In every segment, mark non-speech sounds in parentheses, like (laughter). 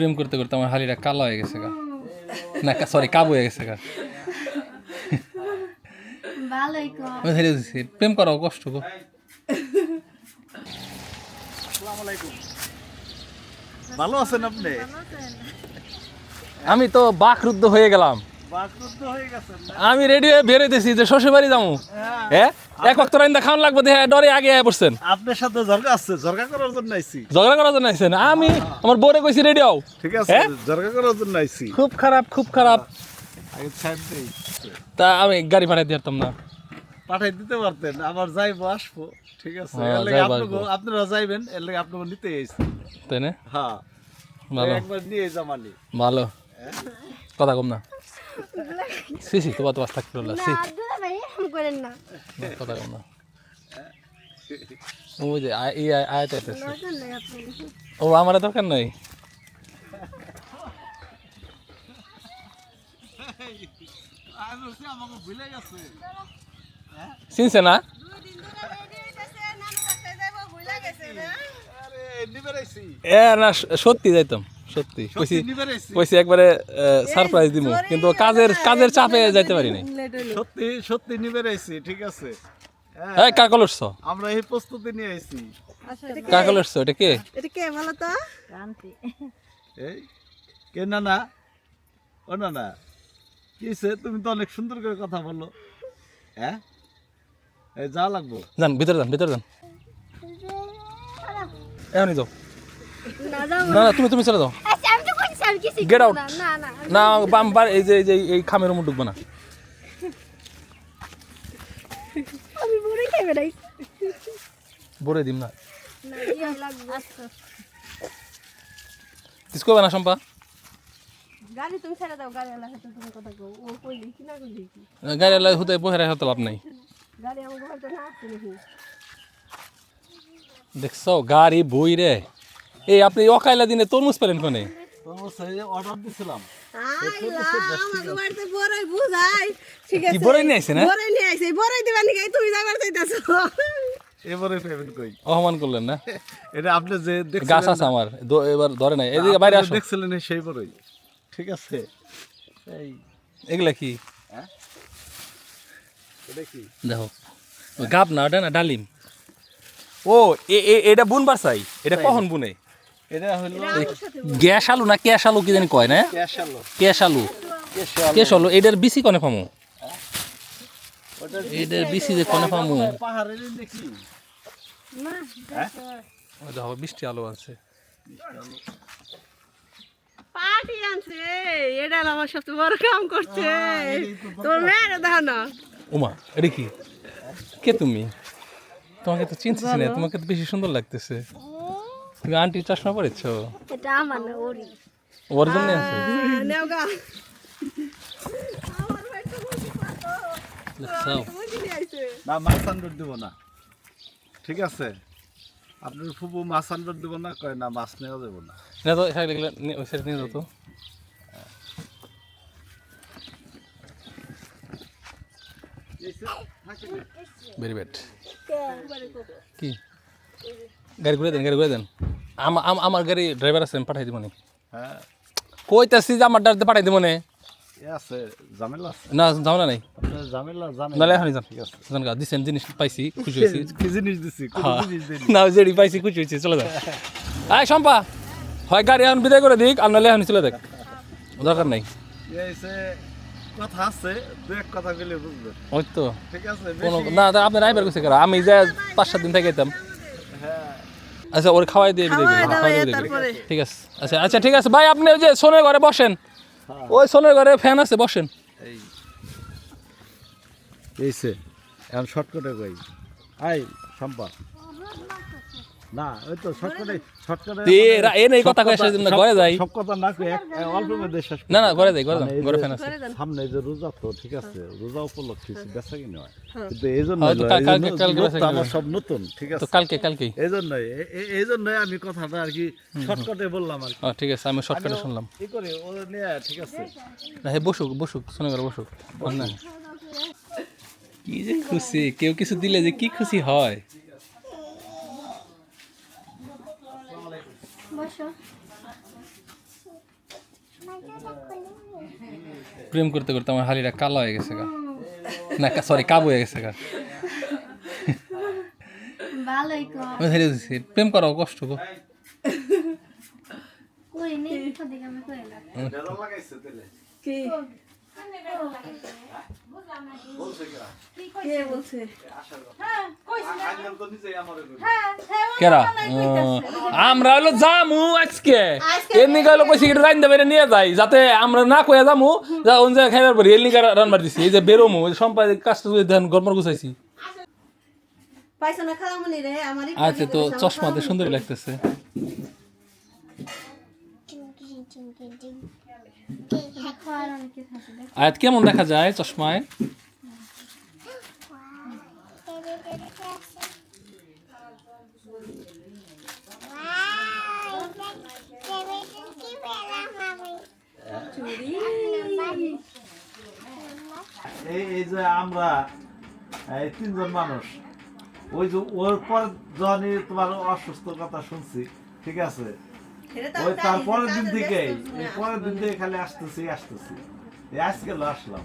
প্রেম করতে করতে আমার হালিটা কালো হয়ে গেছে গা। না সরি কাবু হয়ে গেছে গা। প্রেম করাও কষ্ট গো। ভালো আছেন আপনি? আমি তো বাকরুদ্ধ হয়ে গেলাম। হয়ে? আমি রেডি হয়ে বেরোইতেছি যে শ্বশুর বাড়ি যাব হ্যাঁ। এক ওয়াক্ত রাইন্দা খাওয়ান লাগবে দেখে ডরে আগে আয় পড়ছেন। আপনার সাথে জরগা আছে জরগা করার জন্য আইছি। ঝগড়া করার জন্য আইছেন? আমি আমার বোরে কইছি রেডি হও। ঠিক আছে হ্যাঁ? জরগা করার জন্য আইছি। খুব খারাপ খুব খারাপ। তা আমি গাড়ি পাঠাই দিতাম না। পাঠাই দিতে পারতেন আবার যাইবো আসব। ঠিক আছে হ্যাঁ, আপনারা যাইবেন এর লাগে আপনাকে নিতে আইছি। তাই না? হ্যাঁ। ভালো। একবার নিয়ে জামানি ভালো। কথা কম না। সি সি তোমার তোমার থাকতে বললা সি না দুলা ভাই এরকম করেন না কথা কম না ওই যে এই আয়াতে আইতেছে। ও আমার দরকার নাই চিনছে না এ না সত্যি যাইতাম সত্যি। কইছি কইছি একবারে সারপ্রাইজ দিব কিন্তু কাজের কাজের চাপে যাইতে পারি নাই। সত্যি সত্যি নিবে রাইছি ঠিক আছে। হ্যাঁ, কাকল উঠছ। আমরা এই প্রস্তুতি নিয়ে আইছি। কাকল উঠছ এটা কে? এটা কে বলো তো? এই কে না না ও না না কিসে তুমি তো অনেক সুন্দর করে কথা বলো। হ্যাঁ? এই যা লাগবো? যান ভিতরে যান ভিতরে যান। এখনই যাও। না না তুমি তুমি চলে যাও আমি তো কইছি আমি কিছু Get out. না না না বাম বার এই যে এই যে এই খামের মুখ ঢুকবো না। বলে দিম না। লাগবে। আচ্ছা। কিছু করবে না সম্পা গাড়ি তুমি ছেড়ে দাও গাড়ি আলা হাতে তুমি কথা কও। ও কইলি কি না কইলি গাড়ি আল্লাহ হতে বহেরা হতে লাভ নাই। গাড়ি আমার ঘরতে না দেখছ গাড়ি বই রে এই আপনি অকাইলা দিনে তরমুজ পেলেন কোনে? অর্ডার দিছিলাম। অপমান করলেন না? (laughs) এটা আপনি যে গাছ আছে আমার। এবার ধরে নাই। এদিকে বাইরে আপনি আসো। দেখছিলেন সেই বড়ই। ঠিক আছে? এই এগুলা কি? হ্যাঁ? দেখো। গাব না ওটা না ডালিম। ও এ- এ- এটা বুনবার চাই। এটা কখন বুনে? গ্যাস আলু না ক্যাশ আলু কি জানি কয় না? ক্যাশ আলু। ক্যাশ আলু। এটার বিসি কনে পামু? ওটা এটার বিসি যে কনে পামু? দেখো। বৃষ্টি আলু আছে পার্টি আনছে এটা আমার সবচেয়ে বড় কাম করছে। তোর মেয়ের দেখো না উমা এটা কি? কে তুমি? তোমাকে তো চিনতেছি না তোমাকে তো বেশি সুন্দর লাগতেছে। তুমি আন্টি চশমা পরেছ? এটা আমার না ওরি ওর জন্য আছে? নেও গা। যাও। বুঝি নিয়ে আইছে। না মাছ আন্ডার দিব না। ঠিক আছে? আপনার ফুবু মাছ আন্ডার দিব না কয় না মাছ নেওয়া যাব না। না তো এখানে লিখলে ওই সাইড নিয়ে যাও তো। ভেরি ব্যাড কি? গাড়ি ঘুরে দেন গাড়ি ঘুরে দেন। আমার গাড়ি ড্রাইভার আছে পাঠাই দিব নি। হ্যাঁ। কইতাছি যে আমার ড্রাইভার পাঠাই দিব নে। এ আছে ঝামেলা আছে। না ঝামেলা নাই। আপনার ঝামেলা জানেন। নাহলে এখনই যান। ঠিক আছে। যান গা দিছেন জিনিস পাইছি খুশি হয়েছি কি জিনিস দিছি? কোন হ্যাঁ। জিনিস দিনি না যেটি পাইছি খুশি হয়েছি চলে যান। আয় শম্পা হয় গাড়ি এখন বিদায় করে দিক আর নাহলে এখন চলে দেখ দরকার নাই। এই সে কথা আছে দু এক কথা গেলে বুঝবেন। ওই তো। ঠিক আছে না আপনার আইবার গেছে আমি যা পাঁচ সাত দিন থেকে যেতাম আচ্ছা ওর খাওয়াই দিয়ে দিবি খাওয়াই দিয়ে। ঠিক আছে। আচ্ছা আচ্ছা ঠিক আছে। ভাই আপনি ওই যে সোনের ঘরে বসেন। ওই সোনের ঘরে ফ্যান আছে বসেন। এই। এইছে এখন শর্টকাটে কই? আই সম্পা না ওই তো শর্টকাটে শর্টকাটে এ এ নেই কথা কয়ে সেদিন না ঘরে যাই। সব কথা না কই অল্প মধ্যে শেষ না না ঘরে যাই ঘরে যান ঘরে ফ্যান আছে। সামনে যে রোজা তো ঠিক আছে রোজা উপলক্ষে বেচা কিনে হয়। কিন্তু এই জন্য কালকে- কালকে আমার সব নতুন ঠিক তো আছে? কালকে এই জন্যই এ- এ- এই জন্যই আমি কথাটা আর কি শর্টকাটে বললাম আর কি। ঠিক আছে আমি শর্টকাটে শুনলাম। ই করে? ও নিয়ে ঠিক আছে? না হে বসুক বসুক সোনের ঘরে বসুক। কি যে খুশি কেউ কিছু দিলে যে কি খুশি হয়। প্রেম করতে করতে আমার হালিটা কালো হয়ে গেছে গা। না সরি কাবু হয়ে গেছে গা। প্রেম করো কষ্ট গো। করি নেই ওদিকে আমি করি না বেদা লাগাইছে তেলে কি? আইনাল তো নিজেই আমারে হলো জামু আজকে। এমনি গেলো কইছি এটা রাইন্দা বেড়ে নিয়ে যাই যাতে আমরা না কইয়া জামু যা অন জায়গায় খাইবার পরে এমনি রান্নার দিছি। এই যে বেরোমু এই সম্পাদিক কাজটা যদি ধান গরমর গুছাইছি। পাইছো না খালামুনি রে? আমার আচ্ছা তো চশমাতে সুন্দরই লাগতেছে। আয়াত কেমন দেখা যায় চশমায়? এই এই যে আমরা এই তিনজন মানুষ ওই যে ওর পর যখনই তোমার অসুস্থ কথা শুনছি ঠিক আছে? ওই তার পরের দিন থেকে এই পরের দিন থেকে খালি আসতেছি আসতেছি। আজকে আসলাম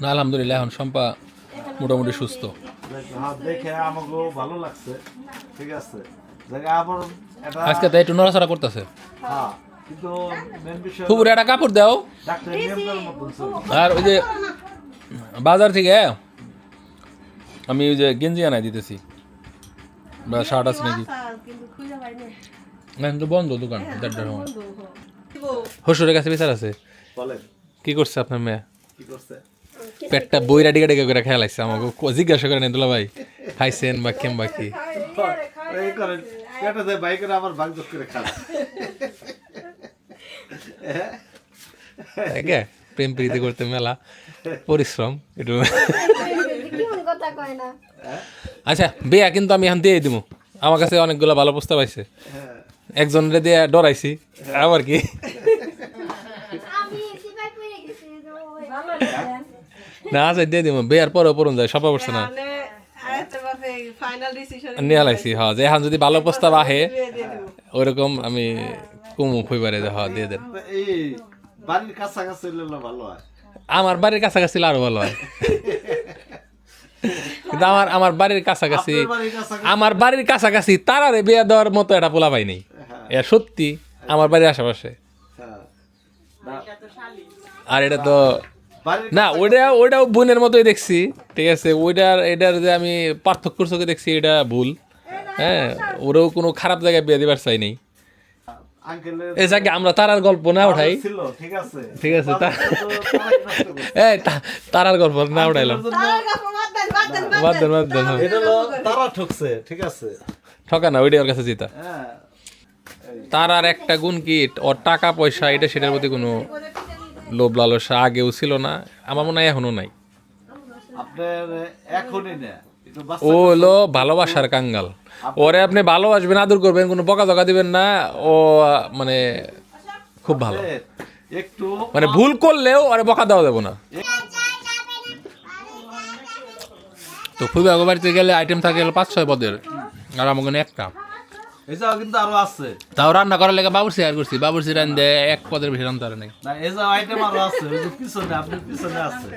না আলহামদুলিল্লাহ এখন সম্পা মোটামুটি সুস্থ। হ্যাঁ, দেখে আমাকেও ভালো লাগছে। ঠিক আছে। দেখে আবার এটা আজকে তো একটু নড়াচড়া করতেছে। হ্যাঁ পুকুরে একটা কাপড় দাও। আর ওই যে বাজার থেকে আমি ওই যে গেঞ্জি আনাই দিতেছি। বা শার্ট আছে নাকি? কিন্তু খুঁজে পাই না না কিন্তু বন্ধ দোকান দেড়টার সময়। হসুরের কাছে বিচার আছে। বলেন। কি করছে আপনার মেয়ে? কি করছে? পেটটা বইরা ডিগা ডিগা করে খেয়াল আসছে আমাকে জিজ্ঞাসা করেন দুলা ভাই খাইছেন বা কেম বা কি? করে প্রেম প্রীতি করতে মেলা পরিশ্রম একটু আচ্ছা বিয়া কিন্তু আমি এখন দিয়ে দিব আমার কাছে অনেকগুলো ভালো প্রস্তাব আছে একজনের দিয়ে ডরাইছি আবার কি আমি সিপাই পড়ে গেছি তো ওই- না আচ্ছা দিয়ে দিব বিয়ার পরে পড়ুন যায় সব অবস্থা না। নিয়ে লাইছি হ্যাঁ যে এখন যদি ভালো প্রস্তাব আহে ওরকম আমি কুমু হইবারে যে হ্যাঁ দিয়ে দেন। বাড়ির কাছাকাছি হলে ভালো আমার বাড়ির কাছাকাছি আরও ভালো হয়। কিন্তু আমার আমার বাড়ির কাছাকাছি আপনার বাড়ির কাছাকাছি? আমার বাড়ির কাছাকাছি তারারে বিয়ে দেওয়ার মতো এটা পোলা পাই নেই। এ সত্যি আমার বাড়ির আশেপাশে। হ্যাঁ। আর এটা তো না ওইটা ওইটাও বোনের মতোই দেখছি ঠিক আছে? ওইটার এটার যে আমি পার্থক্য চোখে দেখছি এটা ভুল। হ্যাঁ ওরাও কোনো খারাপ জায়গায় বিয়ে দিবার চাই নেই। এই আমরা তারার গল্প না উঠাই। ঠিক আছে। ঠিক আছে। এই তারার গল্প না উঠাইলাম। বাদ দেন বাদ দেন হ্যাঁ। তারা ঠকছে ঠিক আছে। ঠকা না ওইটাই ওর কাছে জিতা। হ্যাঁ। তার আর একটা গুণ কি? ওর টাকা পয়সা এটা সেটার প্রতি কোনো লোভ লালসা আগেও ছিল না আমার মনে হয় এখনও নাই। ও হলো ভালোবাসার কাঙ্গাল। ওরে আপনি ভালোবাসবেন আদর করবেন কোনো বকা জকা দিবেন না ও মানে খুব ভালো। একটু মানে ভুল করলেও ওরে বকা দেওয়া যাব না। তো খুবই আগে বাড়িতে গেলে আইটেম থাকে পাঁচ ছয় পদের আর আমার একটা। এই যাও কিন্তু আরও আছে। তাও রান্না করার লেগে বাবুর শেয়ার করছি। বাবুর রান্ধে এক পদের বেশি রান্না নাই। না আইটেম আরও আছে ওই যে পিছনে আপনার পিছনে আছে।